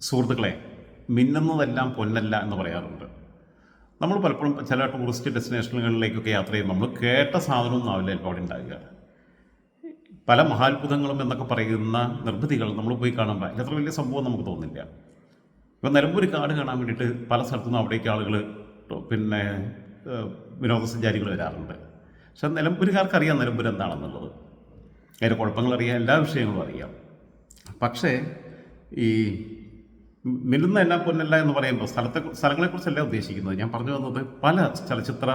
സുഹൃത്തുക്കളെ മിന്നുന്നതെല്ലാം പൊന്നല്ല എന്ന് പറയാറുണ്ട്. നമ്മൾ പലപ്പോഴും ചില ടൂറിസ്റ്റ് ഡെസ്റ്റിനേഷനുകളിലേക്കൊക്കെ യാത്ര ചെയ്യുമ്പോൾ നമ്മൾ കേട്ട സാധനമൊന്നും ആവില്ല ചിലപ്പോൾ അവിടെ ഉണ്ടാകുക പല മഹാത്ഭുതങ്ങളും എന്നൊക്കെ പറയുന്ന നിർമ്മിതികൾ നമ്മൾ പോയി കാണുമ്പോൾ അതിൽ അത്ര വലിയ സംഭവം നമുക്ക് തോന്നില്ല. ഇപ്പം നിലമ്പൂർ കാട് കാണാൻ വേണ്ടിയിട്ട് പല സ്ഥലത്തുനിന്നും അവിടേക്ക് ആളുകൾ പിന്നെ വിനോദസഞ്ചാരികൾ വരാറുണ്ട്. പക്ഷെ നിലമ്പൂരുകാർക്ക് അറിയാം നിലമ്പൂർ എന്താണെന്നുള്ളത്. അതിന്റെ കുഴപ്പങ്ങൾ അറിയാം എല്ലാ വിഷയങ്ങളും അറിയാം. പക്ഷേ ഈ മിന്നുന്ന എല്ലാം പൊന്നല്ല എന്ന് പറയുമ്പോൾ സ്ഥലത്തെ സ്ഥലങ്ങളെക്കുറിച്ചല്ല ഉദ്ദേശിക്കുന്നത്. ഞാൻ പറഞ്ഞു വന്നത് പല ചലച്ചിത്ര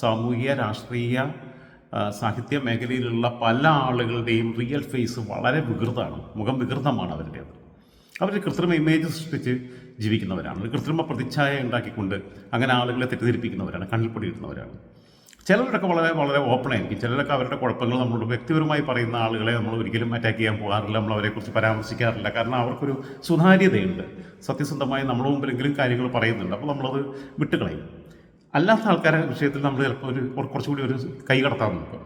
സാമൂഹിക രാഷ്ട്രീയ സാഹിത്യ മേഖലയിലുള്ള പല ആളുകളുടെയും റിയൽ ഫേസ് വളരെ വികൃതമാണ്. മുഖം വികൃതമാണ് അവരുടേത് അവർ കൃത്രിമ ഇമേജ് സൃഷ്ടിച്ച് ജീവിക്കുന്നവരാണ്. ഒരു കൃത്രിമ പ്രതിച്ഛായ ഉണ്ടാക്കിക്കൊണ്ട് അങ്ങനെ ആളുകളെ തെറ്റിദ്ധരിപ്പിക്കുന്നവരാണ് കണ്ണിൽപ്പൊടി ഇടുന്നവരാണ് ചിലരൊക്കെ വളരെ വളരെ ഓപ്പൺ ആയിരിക്കും. ചിലരൊക്കെ അവരുടെ കുഴപ്പങ്ങൾ നമ്മളോട് വ്യക്തിപരമായി പറയുന്ന ആളുകളെ നമ്മൾ ഒരിക്കലും അറ്റാക്ക് ചെയ്യാൻ പോകാറില്ല നമ്മൾ അവരെക്കുറിച്ച് പരാമർശിക്കാറില്ല. കാരണം അവർക്കൊരു സുതാര്യതയുണ്ട്. സത്യസന്ധമായി നമ്മുടെ മുമ്പിലെങ്കിലും കാര്യങ്ങൾ പറയുന്നുണ്ട്. അപ്പോൾ നമ്മളത് വിട്ടുകളയും. അല്ലാത്ത ആൾക്കാരെ വിഷയത്തിൽ നമ്മൾ ചിലപ്പോൾ ഒരു കുറച്ചുകൂടി ഒരു കൈ കടത്താൻ നോക്കും.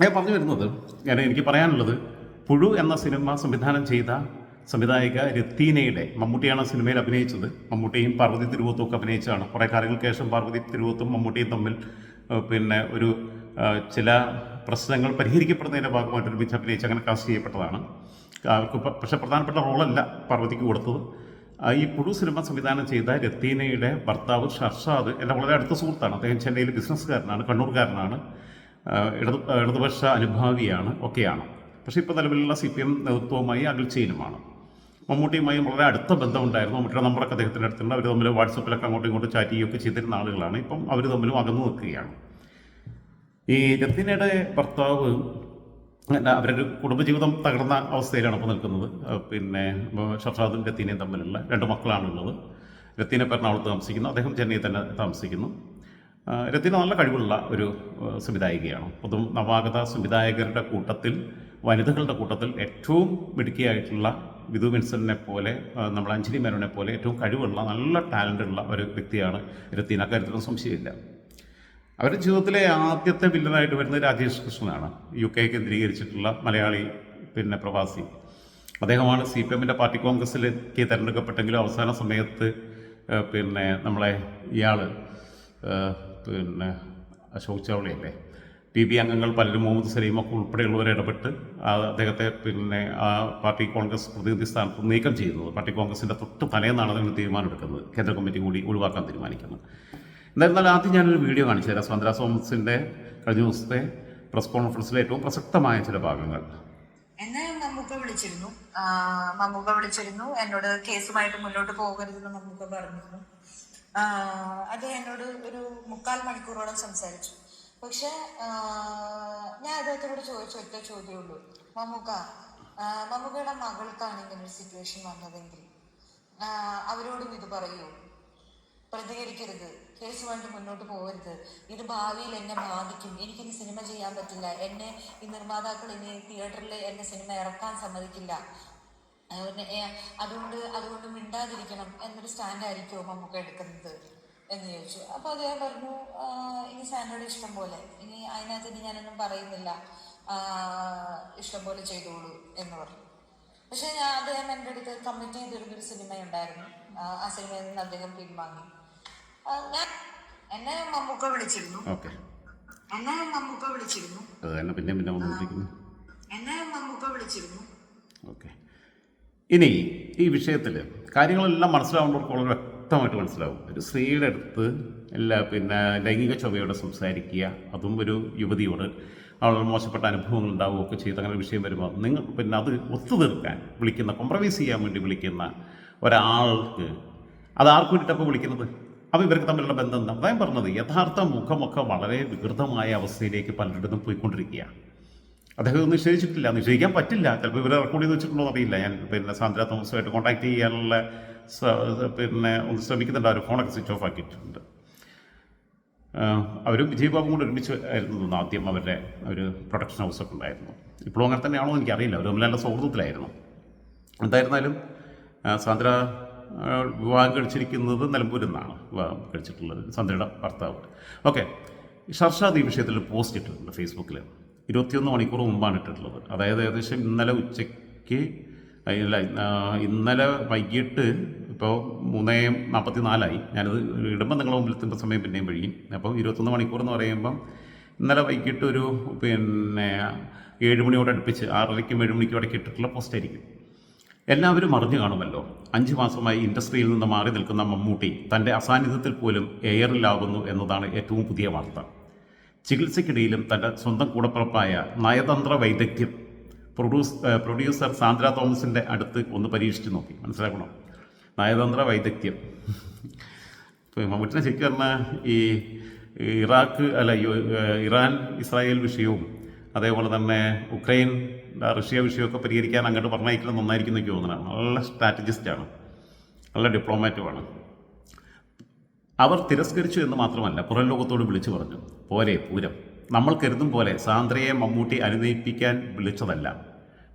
ഞാൻ പറഞ്ഞു വരുന്നത് ഞാൻ എനിക്ക് പറയാനുള്ളത് പുഴു എന്ന സിനിമ സംവിധാനം ചെയ്ത സംവിധായിക രത്തീനയുടെ മമ്മൂട്ടിയാണ് സിനിമയിൽ അഭിനയിച്ചത്. മമ്മൂട്ടിയും പാർവതി തിരുവോത്തും ഒക്കെ അഭിനയിച്ചതാണ്. കുറേ കാലങ്ങൾക്ക് ശേഷം പാർവതി തിരുവോത്തും മമ്മൂട്ടിയും തമ്മിൽ പിന്നെ ഒരു ചില പ്രശ്നങ്ങൾ പരിഹരിക്കപ്പെടുന്നതിന്റെ ഭാഗമായിട്ട് ഒരുമിച്ച് അഭിനയിച്ച് അങ്ങനെ കാസ്റ്റ് ചെയ്യപ്പെട്ടതാണ്. അവർക്ക് പക്ഷേ പ്രധാനപ്പെട്ട റോളല്ല പാർവതിക്ക് കൊടുത്തത്. ഈ പുഴു സിനിമ സംവിധാനം ചെയ്ത രത്തീനയുടെ ഭർത്താവ് ഷർഷാദ് എന്റെ വളരെ അടുത്ത സുഹൃത്താണ്. അദ്ദേഹം ചെന്നൈയിൽ ബിസിനസ്സുകാരനാണ് കണ്ണൂർക്കാരനാണ് ഇടതു ഇടതുപക്ഷ അനുഭാവിയാണ് ഒക്കെയാണ്. പക്ഷേ ഇപ്പോൾ നിലവിലുള്ള സി പി എം നേതൃത്വവുമായി അകൽച്ചയിലുമാണ് മമ്മൂട്ടിയുമായി വളരെ അടുത്ത ബന്ധമുണ്ടായിരുന്നു. മമ്മൂട്ടിയുടെ നമ്പറൊക്കെ അദ്ദേഹത്തിന്റെ അടുത്തുണ്ട്. അവർ തമ്മിൽ വാട്സപ്പിലൊക്കെ അങ്ങോട്ടും ഇങ്ങോട്ടും ചാറ്റ് ചെയ്യുകയൊക്കെ ചെയ്തിരുന്ന ആളുകളാണ്. ഇപ്പം അവർ തമ്മിലും അകന്നു നിൽക്കുകയാണ്. ഈ രത്തിനയുടെ ഭർത്താവ് അവരുടെ കുടുംബജീവിതം തകർന്ന അവസ്ഥയിലാണ് ഇപ്പോൾ നിൽക്കുന്നത്. പിന്നെ ഷർഷാദും രത്തീനയും തമ്മിലുള്ള രണ്ട് മക്കളാണുള്ളത്. രത്തീന എറണാകുളത്ത് താമസിക്കുന്നു. അദ്ദേഹം ചെന്നൈയിൽ തന്നെ താമസിക്കുന്നു. രത്തീന നല്ല കഴിവുള്ള ഒരു സംവിധായികയാണ്. പൊതു നവാഗത സംവിധായകരുടെ കൂട്ടത്തിൽ വനിതകളുടെ കൂട്ടത്തിൽ ഏറ്റവും മിടുക്കിയായിട്ടുള്ള വിധു വിൻസലിനെ പോലെ നമ്മൾ അഞ്ജലി മേനോനെ പോലെ ഏറ്റവും കഴിവുള്ള നല്ല ടാലന്റുള്ള ഒരു വ്യക്തിയാണ് രത്തീന. കാര്യത്തിലൊന്നും സംശയമില്ല. അവരുടെ ജീവിതത്തിലെ ആദ്യത്തെ വില്ലനായിട്ട് വരുന്നത് രാജേഷ് കൃഷ്ണനാണ്. യു കെ കേന്ദ്രീകരിച്ചിട്ടുള്ള മലയാളി പിന്നെ പ്രവാസി. അദ്ദേഹമാണ് സി പി എമ്മിന്റെ പാർട്ടി കോൺഗ്രസ്സിലേക്ക് തിരഞ്ഞെടുക്കപ്പെട്ടെങ്കിലും അവസാന സമയത്ത് പിന്നെ നമ്മളെ ഇയാൾ പിന്നെ അശോക് ചൗളയല്ലേ? പി ബി അംഗങ്ങൾ പലരും മുഹമ്മദ് സലീമൊക്കെ ഉൾപ്പെടെയുള്ളവർ ഇടപെട്ട് അദ്ദേഹത്തെ പിന്നെ പാർട്ടി കോൺഗ്രസ് പ്രതിനിധി സ്ഥാനത്ത് നീക്കം ചെയ്യുന്നത് പാർട്ടി കോൺഗ്രസിന്റെ തൊട്ട് തലേന്നാണ് അതിന് തീരുമാനമെടുക്കുന്നത് കേന്ദ്ര കമ്മിറ്റി കൂടി ഒഴിവാക്കാൻ തീരുമാനിക്കുന്നത്. എന്തായിരുന്നാലും ആദ്യം ഞാനൊരു വീഡിയോ കാണിച്ചു തരാം. സ്വന്തര സോമസിന്റെ കഴിഞ്ഞ ദിവസത്തെ പ്രസ് കോൺഫറൻസിലെ ഏറ്റവും പ്രസക്തമായ ചില ഭാഗങ്ങൾ. എന്നെ മമ്മൂക്ക വിളിച്ചിരുന്നു. മമ്മൂക്ക വിളിച്ചിരുന്നു. എന്നോട് കേസുമായിട്ട് മുന്നോട്ട് പോകരുതെന്ന് മമ്മൂക്ക പറഞ്ഞിരുന്നു. അത് എന്നോട് ഒരു മുക്കാൽ മണിക്കൂറോളം സംസാരിച്ചു. പക്ഷെ ഞാൻ അദ്ദേഹത്തോട് ചോദിച്ച ഒറ്റ ചോദ്യമുള്ളൂ മമ്മൂക്ക മമ്മൂക്കയുടെ മകൾക്കാണ് ഇങ്ങനെ ഒരു സിറ്റുവേഷൻ വന്നതെങ്കിൽ അവരോടും ഇത് പറയൂ. പ്രതികരിക്കരുത്. കേസുമായിട്ട് മുന്നോട്ട് പോകരുത്. ഇത് ഭാവിയിൽ എന്നെ ബാധിക്കും. എനിക്കിനി സിനിമ ചെയ്യാൻ പറ്റില്ല. എന്നെ ഈ നിർമ്മാതാക്കൾ ഇനി തിയേറ്ററിൽ എന്നെ സിനിമ ഇറക്കാൻ സമ്മതിക്കില്ല. അതുകൊണ്ട് അതുകൊണ്ട് മിണ്ടാതിരിക്കണം എന്നൊരു സ്റ്റാൻഡായിരിക്കുമോ മമ്മൂക്ക എടുക്കുന്നത്? എന്ന് ചോദിച്ചു. അപ്പോൾ അദ്ദേഹം പറഞ്ഞു ഇനി സാറിനോട് ഇഷ്ടം പോലെ ഇനി അതിനകത്ത് ഇനി ഞാനൊന്നും പറയുന്നില്ല. ഇഷ്ടം പോലെ ചെയ്തോളൂ എന്ന് പറഞ്ഞു. പക്ഷെ ഞാൻ അദ്ദേഹം എന്റെ അടുത്ത് കമ്മിറ്റ് ചെയ്തിരുന്നൊരു സിനിമ ഉണ്ടായിരുന്നു ആ സിനിമയിൽ നിന്ന് അദ്ദേഹം പിൻവാങ്ങി. ഞാൻ എന്നെ മമ്മൂക്ക വിളിച്ചിരുന്നു. എന്നെ മമ്മൂക്ക വിളിച്ചിരുന്നു. പിന്നെ പിന്നെ എന്നെ മമ്മൂക്ക വിളിച്ചിരുന്നു. ഓക്കെ. ഇനി ഈ വിഷയത്തിൽ കാര്യങ്ങളെല്ലാം മനസ്സിലാവുന്നവർക്ക് വളരെ വ്യക്തമായിട്ട് മനസ്സിലാവും. ഒരു സ്ത്രീയുടെ അടുത്ത് എല്ലാ പിന്നെ ലൈംഗിക ചൊവ്വയോടെ സംസാരിക്കുക അതും ഒരു യുവതിയോട് അവൾ മോശപ്പെട്ട അനുഭവങ്ങൾ ഉണ്ടാവുകയൊക്കെ ചെയ്ത്. അങ്ങനെ വിഷയം വരുമ്പോൾ നിങ്ങൾ പിന്നെ അത് ഒത്തുതീർക്കാൻ വിളിക്കുന്ന കോംപ്രമൈസ് ചെയ്യാൻ വേണ്ടി വിളിക്കുന്ന ഒരാൾക്ക് അത് ആർക്ക് വേണ്ടിയിട്ടപ്പോൾ വിളിക്കുന്നത്? അപ്പോൾ ഇവർക്ക് തമ്മിലുള്ള ബന്ധം എന്താ? ഞാൻ പറഞ്ഞത് യഥാർത്ഥ മുഖമൊക്കെ വളരെ വികൃതമായ അവസ്ഥയിലേക്ക് പലരിടത്തും പോയിക്കൊണ്ടിരിക്കുകയാണ് അദ്ദേഹം നിഷേധിച്ചിട്ടില്ല. നിഷേധിക്കാൻ പറ്റില്ല. ചിലപ്പോൾ ഇവരെ റെക്കോർഡ് ചെയ്ത് വെച്ചിട്ടുണ്ടോ അറിയില്ല. ഞാൻ പിന്നെ സാന്ദ്ര തോമസുമായിട്ട് കോൺടാക്ട് ചെയ്യാനുള്ള പിന്നെ ഒന്ന് ശ്രമിക്കുന്നുണ്ട്. അവർ ഫോണൊക്കെ സ്വിച്ച് ഓഫ് ആക്കിയിട്ടുണ്ട്. അവരും വിജയ് ബാബും കൂടെ ഒരുമിച്ച് ആയിരുന്നു തോന്നുന്നു ആദ്യം അവരുടെ ഒരു പ്രൊഡക്ഷൻ ഹൗസ് ഒക്കെ ഉണ്ടായിരുന്നു. ഇപ്പോഴും അങ്ങനെ തന്നെയാണോ എനിക്ക് അറിയില്ല തമ്മിൽ നല്ല സൗഹൃദത്തിലായിരുന്നു. എന്തായിരുന്നാലും സാന്ദ്ര വിവാഹം കഴിച്ചിരിക്കുന്നത് നിലമ്പൂരിൽ നിന്നാണ് വിവാഹം കഴിച്ചിട്ടുള്ളത്. സാന്ദ്രയുടെ ഭർത്താവ്. ഓക്കെ. ഷർഷാദ് ഈ വിഷയത്തിൽ പോസ്റ്റ് ഇട്ടിട്ടുണ്ട് ഫേസ്ബുക്കിൽ ഇരുപത്തിയൊന്ന് മണിക്കൂർ മുമ്പാണ് ഇട്ടിട്ടുള്ളത്. അതായത് ഏകദേശം ഇന്നലെ ഉച്ചയ്ക്ക് ഇല്ല ഇന്നലെ വൈകിട്ട് ഇപ്പോൾ മൂന്നേ നാൽപ്പത്തി നാലായി ഞാനത് ഇടുമ്പോൾ നിങ്ങളുടെ മുമ്പിൽ എത്തുമ്പോൾ സമയം പിന്നെയും കഴിയും അപ്പോൾ ഇരുപത്തൊന്ന് മണിക്കൂർ എന്ന് പറയുമ്പം ഇന്നലെ വൈകിട്ട് ഒരു പിന്നെ ഏഴ് മണിയോടെ അടുപ്പിച്ച് ആറരയ്ക്കും ഏഴ് മണിക്കും ഇടയ്ക്ക് ഇട്ടിട്ടുള്ള പോസ്റ്റ് ആയിരിക്കും. എല്ലാവരും അറിഞ്ഞു കാണുമല്ലോ. അഞ്ച് മാസമായി ഇൻഡസ്ട്രിയിൽ നിന്ന് മാറി നിൽക്കുന്ന മമ്മൂട്ടി തന്റെ അസാന്നിധ്യത്തിൽ പോലും എയറിലാകുന്നു എന്നതാണ് ഏറ്റവും പുതിയ വാർത്ത. ചികിത്സയ്ക്കിടയിലും തന്റെ സ്വന്തം കൂടപ്പുറപ്പായ നയതന്ത്ര വൈദഗ്ധ്യം പ്രൊഡ്യൂസ് പ്രൊഡ്യൂസർ സാന്ദ്ര തോമസിന്റെ അടുത്ത് ഒന്ന് പരീക്ഷിച്ച് നോക്കി. മനസ്സിലാക്കണം? നയതന്ത്ര വൈദഗ്ധ്യം. മമ്മൂട്ടിനെ ശരിക്കും പറഞ്ഞാൽ ഈ ഇറാഖ് അല്ല ഇറാൻ ഇസ്രായേൽ വിഷയവും അതേപോലെ തന്നെ ഉക്രൈൻ റഷ്യ വിഷയമൊക്കെ പരിഹരിക്കാൻ അങ്ങോട്ട് പറഞ്ഞയക്കുന്നത് നന്നായിരിക്കും എനിക്ക് തോന്നുന്നത് നല്ല സ്ട്രാറ്റജിസ്റ്റാണ് നല്ല ഡിപ്ലോമാറ്റുമാണ് അവർ തിരസ്കരിച്ചു എന്ന് മാത്രമല്ല പുറം ലോകത്തോട് വിളിച്ചു പറഞ്ഞു പോരെ പൂരം നമ്മൾ കരുതും പോലെ സാന്ദ്രയെ മമ്മൂട്ടി അനുനയിപ്പിക്കാൻ വിളിച്ചതല്ല.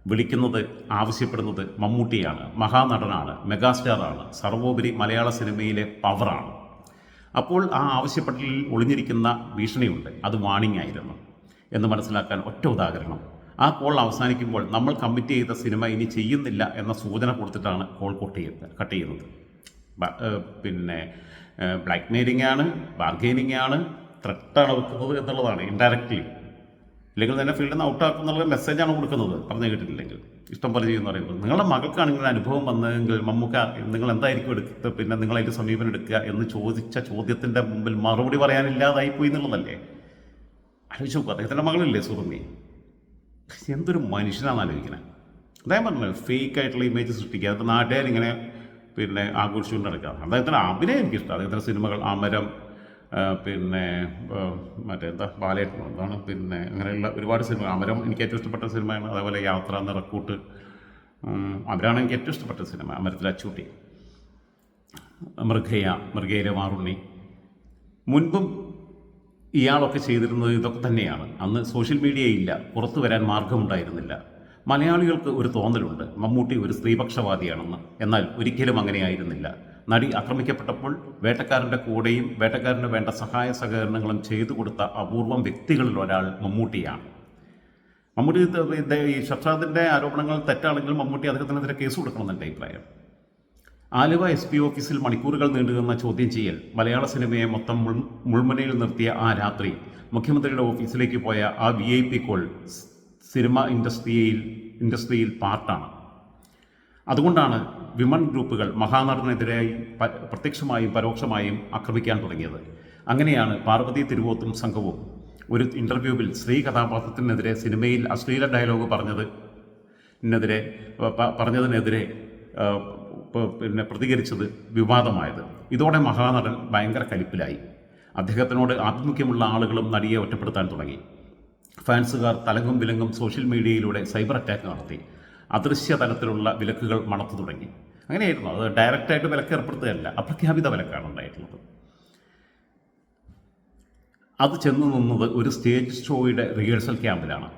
വിളിക്കുന്നത് ആവശ്യപ്പെടുന്നത് മമ്മൂട്ടിയാണ്. മഹാനടനാണ് മെഗാസ്റ്റാറാണ്. സർവോപരി മലയാള സിനിമയിലെ പവറാണ്. അപ്പോൾ ആ ആവശ്യപ്പെടലിൽ ഒളിഞ്ഞിരിക്കുന്ന ഭീഷണിയുണ്ട്. അത് വാണിംഗ് ആയിരുന്നു. എന്ന് മനസ്സിലാക്കാൻ ഒറ്റ ഉദാഹരണം. ആ കോൾ അവസാനിക്കുമ്പോൾ നമ്മൾ കമ്മിറ്റ് ചെയ്ത സിനിമ ഇനി ചെയ്യുന്നില്ല എന്ന സൂചന കൊടുത്തിട്ടാണ് കോൾ കട്ട് കട്ട് ചെയ്യുന്നത്. പിന്നെ ബ്ലാക്ക് മെയിലിംഗ് ആണ് ബാർഗെയിനിങ് ആണ് ത്രെട്ടാണ് വെക്കുന്നത് എന്നുള്ളതാണ് ഇൻഡയറക്റ്റ്ലി ഇല്ലെങ്കിൽ തന്നെ ഫീൽഡിൽ നിന്ന് ഔട്ടാക്കുന്നുള്ള മെസ്സേജാണ് കൊടുക്കുന്നത് പറഞ്ഞു കേട്ടിട്ടില്ലെങ്കിൽ. ഇഷ്ടം പോലെ ചെയ്യുന്ന പറയുന്നത് നിങ്ങളുടെ മകൾക്കാണ് ഇങ്ങനെ അനുഭവം വന്നതെങ്കിൽ മമ്മൂക്ക നിങ്ങൾ എന്തായിരിക്കും എടുക്കുക പിന്നെ നിങ്ങൾ അതിന്റെ സമീപനം എടുക്കുക എന്ന് ചോദിച്ച ചോദ്യത്തിന്റെ മുമ്പിൽ മറുപടി പറയാനില്ലാതായി പോയി എന്നുള്ളതല്ലേ? ആലോചിച്ച് നോക്കുക അദ്ദേഹത്തിന്റെ മകളില്ലേ സുറുമി? എന്തൊരു മനുഷ്യനാണ് ആലോചിക്കുന്നത്. അദ്ദേഹം പറഞ്ഞു ഫേക്ക് ആയിട്ടുള്ള ഇമേജ് സൃഷ്ടിക്കുക. അതിപ്പോൾ നാട്ടുകാരിങ്ങനെ പിന്നെ ആഘോഷിച്ചുകൊണ്ട് നടക്കുക. അദ്ദേഹത്തിന്റെ അഭിനയം എനിക്കിഷ്ടം അദ്ദേഹത്തിന്റെ സിനിമകൾ അമരം പിന്നെ ആ, മറ്റേ എന്താ ബാലേട്ടൻ എന്താണ് പിന്നെ അങ്ങനെയുള്ള ഒരുപാട് സിനിമ. അമരം എനിക്ക് ഏറ്റവും ഇഷ്ടപ്പെട്ട സിനിമയാണ്. അതേപോലെ യാത്ര എന്ന റെക്കൂട്ട് അമരാണ് എനിക്ക് ഏറ്റവും ഇഷ്ടപ്പെട്ട സിനിമ. അമരത്തിൽ അച്ചൂട്ടി. മൃഗയ മൃഗയിലെ മാറുണ്ണി. മുൻപും ഇയാളൊക്കെ ചെയ്തിരുന്നത് ഇതൊക്കെ തന്നെയാണ്. അന്ന് സോഷ്യൽ മീഡിയ ഇല്ല. പുറത്തു വരാൻ മാർഗമുണ്ടായിരുന്നില്ല. മലയാളികൾക്ക് ഒരു തോന്നലുണ്ട്. മമ്മൂട്ടി ഒരു സ്ത്രീപക്ഷവാദിയാണെന്ന്. എന്നാൽ ഒരിക്കലും അങ്ങനെയായിരുന്നില്ല. നടി ആക്രമിക്കപ്പെട്ടപ്പോൾ വേട്ടക്കാരന്റെ കൂടെയും വേട്ടക്കാരന് വേണ്ട സഹായ സഹകരണങ്ങളും ചെയ്തു കൊടുത്ത അപൂർവം വ്യക്തികളിൽ ഒരാൾ മമ്മൂട്ടിയാണ്. മമ്മൂട്ടി ഈ ഷർഷാദിന്റെ ആരോപണങ്ങൾ തെറ്റാണെങ്കിലും മമ്മൂട്ടി അദ്ദേഹത്തിനെതിരെ കേസ് കൊടുക്കണമെന്ന് എന്റെ അഭിപ്രായം. ആലുവ എസ് പി ഓഫീസിൽ മണിക്കൂറുകൾ നീണ്ടുനിന്ന ചോദ്യം ചെയ്യൽ മലയാള സിനിമയെ മൊത്തം മുൾ മുൾമുനയിൽ നിർത്തിയ ആ രാത്രി മുഖ്യമന്ത്രിയുടെ ഓഫീസിലേക്ക് പോയ ആ V I P call cinema ഇൻഡസ്ട്രിയിൽ ഇൻഡസ്ട്രിയിൽ പാർട്ടാണ്. അതുകൊണ്ടാണ് വിമൺ ഗ്രൂപ്പുകൾ മഹാനടനെതിരായി പ്രത്യക്ഷമായും പരോക്ഷമായും ആക്രമിക്കാൻ തുടങ്ങിയത്. അങ്ങനെയാണ് പാർവതി തിരുവോത്തും സംഘവും ഒരു ഇന്റർവ്യൂവിൽ സ്ത്രീ കഥാപാത്രത്തിനെതിരെ സിനിമയിൽ അശ്ലീല ഡയലോഗ് പറഞ്ഞത് നെതിരെ പറഞ്ഞതിനെതിരെ പിന്നെ പ്രതികരിച്ചത് വിവാദമായത്. ഇതോടെ മഹാനടൻ ഭയങ്കര കലിപ്പിലായി. അദ്ദേഹത്തിനോട് ആഭിമുഖ്യമുള്ള ആളുകളും നടിയെ ഒറ്റപ്പെടുത്താൻ തുടങ്ങി. ഫാൻസുകാർ തലങ്ങും വിലങ്ങും സോഷ്യൽ മീഡിയയിലൂടെ സൈബർ അറ്റാക്ക് നടത്തി. അദൃശ്യ തലത്തിലുള്ള വിലക്കുകൾ മണത്തു തുടങ്ങി. അങ്ങനെയായിരുന്നു. അത് ഡയറക്റ്റായിട്ട് വിലക്ക് ഏർപ്പെടുത്തുകയല്ല അപ്രഖ്യാപിത വിലക്കാണ് ഉണ്ടായിട്ടുള്ളത്. അത് ചെന്ന് നിന്നത് ഒരു സ്റ്റേജ് ഷോയുടെ റിഹേഴ്സൽ ക്യാമ്പിലാണ്.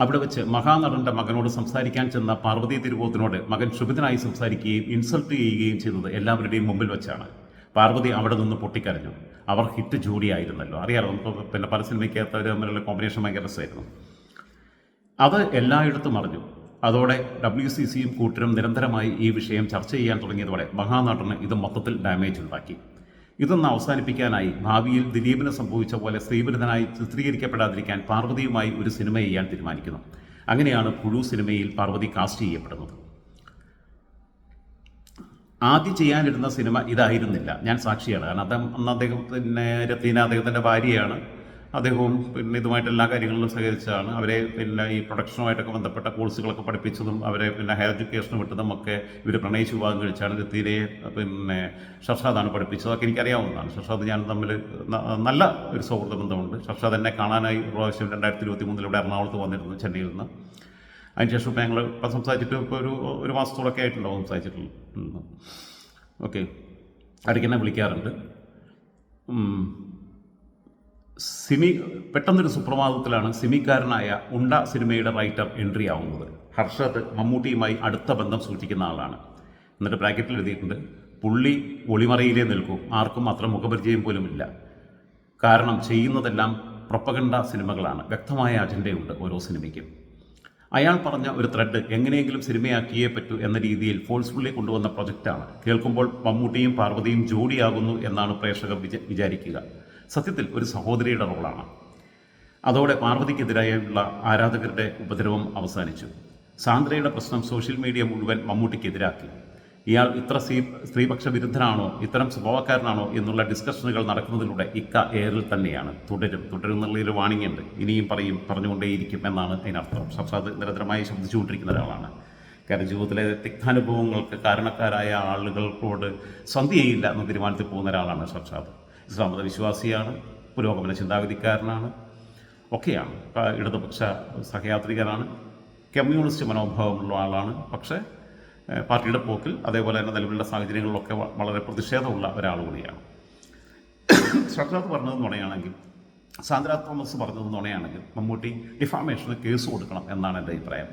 അവിടെ വെച്ച് മഹാനടന്റെ മകനോട് സംസാരിക്കാൻ ചെന്ന പാർവതി തിരുവോത്തിനോട് മകൻ ശുഭിതനായി സംസാരിക്കുകയും ഇൻസൾട്ട് ചെയ്യുകയും ചെയ്തത് എല്ലാവരുടെയും മുമ്പിൽ വെച്ചാണ്. പാർവതി അവിടെ നിന്ന് പൊട്ടിക്കരഞ്ഞു. അവർ ഹിറ്റ് ജോഡിയായിരുന്നല്ലോ. അറിയാലോ നമുക്ക് പിന്നെ പല സിനിമയ്ക്കകത്ത് അവർ തമ്മിലുള്ള കോമ്പിനേഷൻ ഭയങ്കര രസമായിരുന്നു. അത് എല്ലായിടത്തും അറിഞ്ഞു അതോടെ ഡബ്ല്യു സി സിയും കൂട്ടരും നിരന്തരമായി ഈ വിഷയം ചർച്ച ചെയ്യാൻ തുടങ്ങിയതോടെ മഹാനാട്ടിന് ഇത് മൊത്തത്തിൽ ഡാമേജ് ഉണ്ടാക്കി. ഇതൊന്ന് അവസാനിപ്പിക്കാനായി ഭാവിയിൽ ദിലീപിന് സംഭവിച്ച പോലെ സ്ത്രീവിരുദ്ധനായി ചിത്രീകരിക്കപ്പെടാതിരിക്കാൻ പാർവതിയുമായി ഒരു സിനിമ ചെയ്യാൻ തീരുമാനിക്കുന്നു. അങ്ങനെയാണ് പുഴു സിനിമയിൽ പാർവതി കാസ്റ്റ് ചെയ്യപ്പെടുന്നത്. ആദ്യം ചെയ്യാനിരുന്ന സിനിമ ഇതായിരുന്നില്ല. ഞാൻ സാക്ഷിയാണ്. കാരണം അദ്ദേഹം അന്ന് അദ്ദേഹത്തിന്റെ രത്തീന അദ്ദേഹത്തിന്റെ ഭാര്യയാണ്. അദ്ദേഹവും പിന്നെ ഇതുമായിട്ട് എല്ലാ കാര്യങ്ങളിലും സഹകരിച്ചതാണ്. അവരെ പിന്നെ ഈ പ്രൊഡക്ഷനുമായിട്ടൊക്കെ ബന്ധപ്പെട്ട കോഴ്സുകളൊക്കെ പഠിപ്പിച്ചതും അവരെ പിന്നെ ഹയർ എഡ്യൂക്കേഷൻ വിട്ടതും ഒക്കെ ഇവർ പ്രണയിച്ച് വിവാഹം കഴിച്ചാണ് തീരെ പിന്നെ ഷർഷാദാണ് പഠിപ്പിച്ചത്. അതൊക്കെ എനിക്കറിയാവുന്നതാണ് ഷർഷാദ് ഞാൻ തമ്മിൽ നല്ല ഒരു സൗഹൃദ ബന്ധമുണ്ട്. ഷർഷാദ് എന്നെ കാണാനായി പ്രാവശ്യം രണ്ടായിരത്തി ഇരുപത്തി മൂന്നിൽ ഇവിടെ എറണാകുളത്ത് വന്നിരുന്നു ചെന്നൈയിൽ നിന്ന്. അതിനുശേഷം ഇപ്പോൾ ഞങ്ങൾ ഇപ്പം സംസാരിച്ചിട്ട് ഇപ്പോൾ ഒരു ഒരു മാസത്തോളൊക്കെ ആയിട്ടുണ്ടാവും സംസാരിച്ചിട്ടുള്ളത്. ഓക്കെ. ഇടയ്ക്ക് എന്നെ വിളിക്കാറുണ്ട്. സിമി പെട്ടെന്നൊരു സുപ്രഭാതത്തിലാണ് സിമിക്കാരനായ ഉണ്ട സിനിമയുടെ റൈറ്റർ എൻട്രി ആവുന്നത്. ഹർഷത് മമ്മൂട്ടിയുമായി അടുത്ത ബന്ധം സൂക്ഷിക്കുന്ന ആളാണ്. എന്നിട്ട് ബ്രാക്കറ്റിൽ എഴുതിയിട്ടുണ്ട് പുള്ളി ഒളിമറയിലേ നിൽക്കും ആർക്കും അത്ര മുഖപരിചയം പോലുമില്ല. കാരണം ചെയ്യുന്നതെല്ലാം പ്രൊപ്പഗണ്ട സിനിമകളാണ് വ്യക്തമായ അജണ്ടയുണ്ട് ഓരോ സിനിമയ്ക്കും. അയാൾ പറഞ്ഞ ഒരു ത്രെഡ് എങ്ങനെയെങ്കിലും സിനിമയാക്കിയേ പറ്റൂ എന്ന രീതിയിൽ ഫോഴ്സ്ഫുള്ളി കൊണ്ടുവന്ന പ്രൊജക്റ്റാണ്. കേൾക്കുമ്പോൾ മമ്മൂട്ടിയും പാർവതിയും ജോഡിയാകുന്നു എന്നാണ് പ്രേക്ഷകർ വിചാരിക്കുക. സത്യത്തിൽ ഒരു സഹോദരിയുടെ റോളാണ്. അതോടെ പാർവതിക്കെതിരായുള്ള ആരാധകരുടെ ഉപദ്രവം അവസാനിച്ചു. സാന്ദ്രയുടെ പ്രശ്നം സോഷ്യൽ മീഡിയ മുഴുവൻ മമ്മൂട്ടിക്കെതിരാക്കി. ഇയാൾ ഇത്ര സ്ത്രീ സ്ത്രീപക്ഷ വിരുദ്ധനാണോ ഇത്തരം സ്വഭാവക്കാരനാണോ എന്നുള്ള ഡിസ്കഷനുകൾ നടക്കുന്നതിലൂടെ ഇക്ക എയറിൽ തന്നെയാണ്. തുടരും തുടരും എന്നുള്ളൊരു വാണിംഗ് ഇനിയും പറയും പറഞ്ഞുകൊണ്ടേയിരിക്കും എന്നാണ് അതിനർത്ഥം. ഷർഷാദ് നിരന്തരമായി ശബ്ദിച്ചുകൊണ്ടിരിക്കുന്ന ഒരാളാണ്. കാരണം ജീവിതത്തിലെ തിക്താനുഭവങ്ങൾക്ക് കാരണക്കാരായ ആളുകളോട് സന്ധി ചെയ്യില്ല എന്ന തീരുമാനത്തിൽ പോകുന്ന ഒരാളാണ് ഷർഷാദ് ഇസ്ലാം മത വിശ്വാസിയാണ് പുരോഗമന ചിന്താഗതിക്കാരനാണ് ഒക്കെയാണ്. ഇടതുപക്ഷ സഹയാത്രികനാണ് കമ്മ്യൂണിസ്റ്റ് മനോഭാവമുള്ള ആളാണ്. പക്ഷേ പാർട്ടിയുടെ പോക്കിൽ അതേപോലെ തന്നെ നിലവിലുള്ള സാഹചര്യങ്ങളിലൊക്കെ വളരെ പ്രതിഷേധമുള്ള ഒരാൾ കൂടിയാണ്. ഷർഷാദ് പറഞ്ഞതെന്ന് പറയുകയാണെങ്കിൽ സാന്ദ്ര തോമസ് പറഞ്ഞതെന്ന് പറയുകയാണെങ്കിൽ മമ്മൂട്ടി ഡിഫാമേഷന് കേസ് കൊടുക്കണം എന്നാണ് എന്റെ അഭിപ്രായം.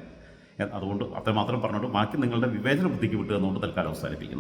അതുകൊണ്ട് അത്രമാത്രം പറഞ്ഞുകൊണ്ട് ബാക്കി നിങ്ങളുടെ വിവേചന ബുദ്ധിക്ക് വിട്ടു എന്നുകൊണ്ട് തൽക്കാലം അവസാനിപ്പിക്കുന്നു.